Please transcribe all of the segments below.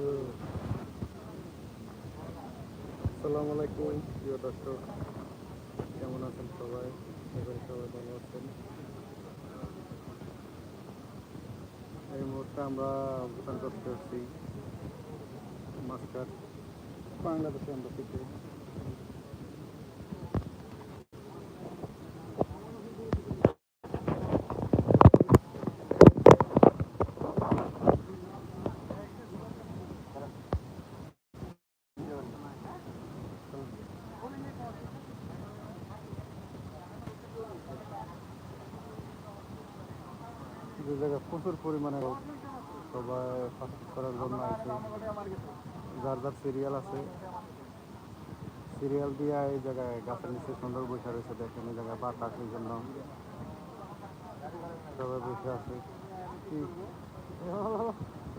আসসালামু আলাইকুম, প্রিয় দর্শক। কেমন আছেন সবাই? এবং সবাই ভালো আছেন। এই মুহূর্তে আমরা অবস্থান করতে আসছি মাস্টার বাংলাদেশে আমরা শিখে যে জায়গায় প্রচুর পরিমাণে সবাই পাসপোর্ট করার জন্য আছে যার যার সিরিয়াল আছে। সিরিয়াল দিয়ে এই জায়গায় গাছের নিচে সুন্দর বসে রয়েছে দেখেন এই জায়গায় বাতাসের জন্য। সবাই বসে আছে। কি?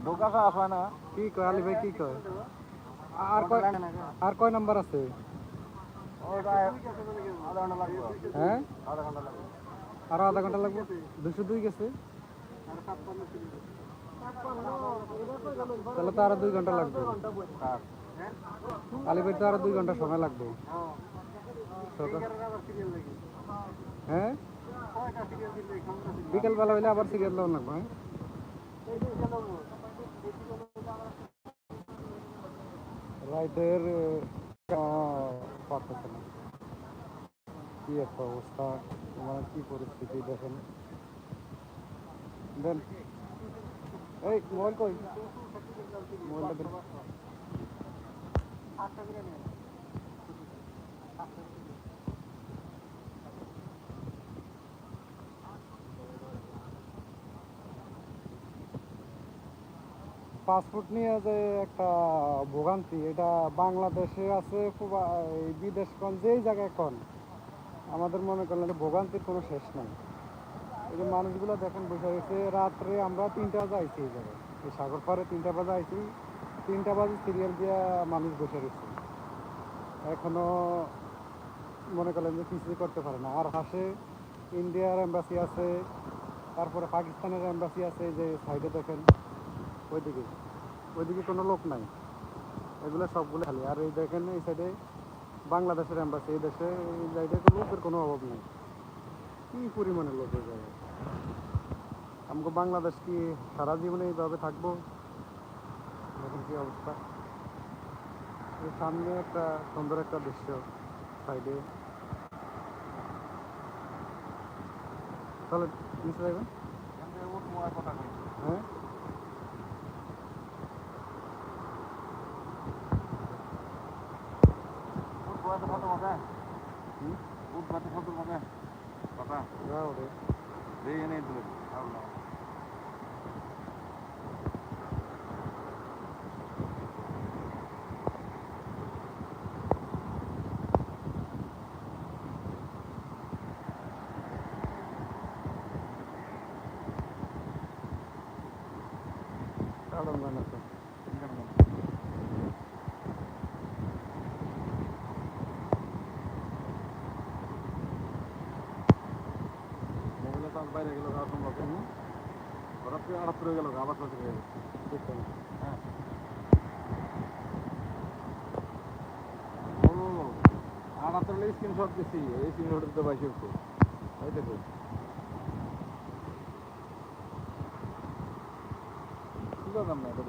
বোকা আসা না? কি কয় আলী ভাই কি কয়? আর কয় আর কয় নাম্বার আছে? হ্যাঁ? আধা ঘণ্টা লাগবে। আরও আধা ঘণ্টা লাগবে। দুশো দুই গেছে। তাহলে তো আরও দুই ঘণ্টা লাগবে। কার আলী ভাই তো আরও দুই ঘণ্টা সময় লাগবে। হ্যাঁ। বিকেল বেলা হইলে আবার সিরিয়াল দেওয়া লাগবে হ্যাঁ। না। কি একটা অবস্থা মানে কি পরিস্থিতি দেখেন। দেন দেন পাসপোর্ট নিয়ে যে একটা ভোগান্তি, এটা বাংলাদেশে আছে, খুব- বিদেশ কোন যেই জায়গায় কোন, আমাদের মনে করলেন ভোগান্তির কোনো শেষ নাই। এই যে মানুষগুলো দেখেন বসে রয়েছে রাত্রে আমরা তিনটা বাজে আইছি এই জায়গায়। এই সাগর পাড়ে তিনটা বাজে আইছি, তিনটা বাজে সিরিয়াল দিয়া মানুষ বসে রয়েছে। এখনও মনে করলেন যে কিছুই করতে পারে না। আর হাসে ইন্ডিয়ার এম্বাসি আছে, তারপরে পাকিস্তানের এম্বাসি আছে যে সাইডে দেখেন, ওইদিকে ওইদিকে কোনো লোক নাই। এগুলো সবগুলো খালি। আর এই দেখেন, এই সাইডে বাংলাদেশের এম্বাসি এই দেশে, এই সাইডে লোকের কোনো অভাব নেই। কি পরিমাণে লোক হয়ে যাবে? আমাকে বাংলাদেশ কি সারা জীবনে এইভাবে থাকব? দেখেন কি অবস্থা? সামনে একটা সুন্দর একটা দৃশ্য সাইডে। তাহলে নিচে যাবেন? হ্যাঁ? উঠ বয়সে কত মজা হুম? উঠ Baba, Papa. Bravo. Değene edilir. Allah. Adam lan nasıl? Bilmiyorum. বাইরে গেল যাওয়া সম্ভব না হঠাৎ করে হঠাৎ করে গেল আবার চলতে গেল। হ্যাঁ আটাত্তর স্ক্রিনশট দিছি। এই স্ক্রিনশট দিতে পাইছি এই দেখো। কি করলাম না